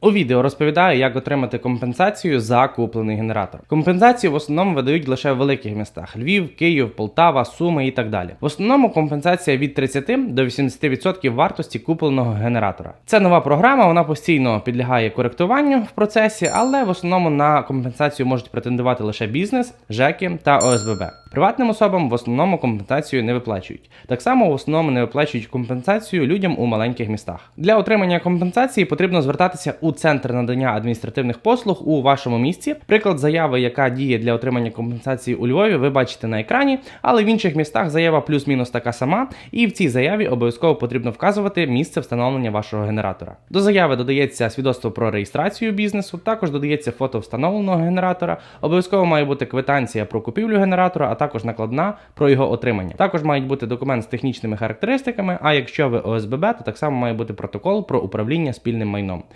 У відео розповідаю, як отримати компенсацію за куплений генератор. Компенсацію в основному видають лише в великих містах: Львів, Київ, Полтава, Суми і так далі. В основному компенсація від 30 до 80% вартості купленого генератора. Це нова програма, вона постійно підлягає коректуванню в процесі, але в основному на компенсацію можуть претендувати лише бізнес, ЖЕКи та ОСББ. Приватним особам в основному компенсацію не виплачують. Так само в основному не виплачують компенсацію людям у маленьких містах. Для отримання компенсації потрібно звертатися у центр надання адміністративних послуг у вашому місті. Приклад заяви, яка діє для отримання компенсації у Львові, ви бачите на екрані, але в інших містах заява плюс-мінус така сама, і в цій заяві обов'язково потрібно вказувати місце встановлення вашого генератора. До заяви додається свідоцтво про реєстрацію бізнесу, також додається фото встановленого генератора. Обов'язково має бути квитанція про купівлю генератора, а також накладна про його отримання. Також мають бути документ з технічними характеристиками. А якщо ви ОСББ, то так само має бути протокол про управління спільним майном.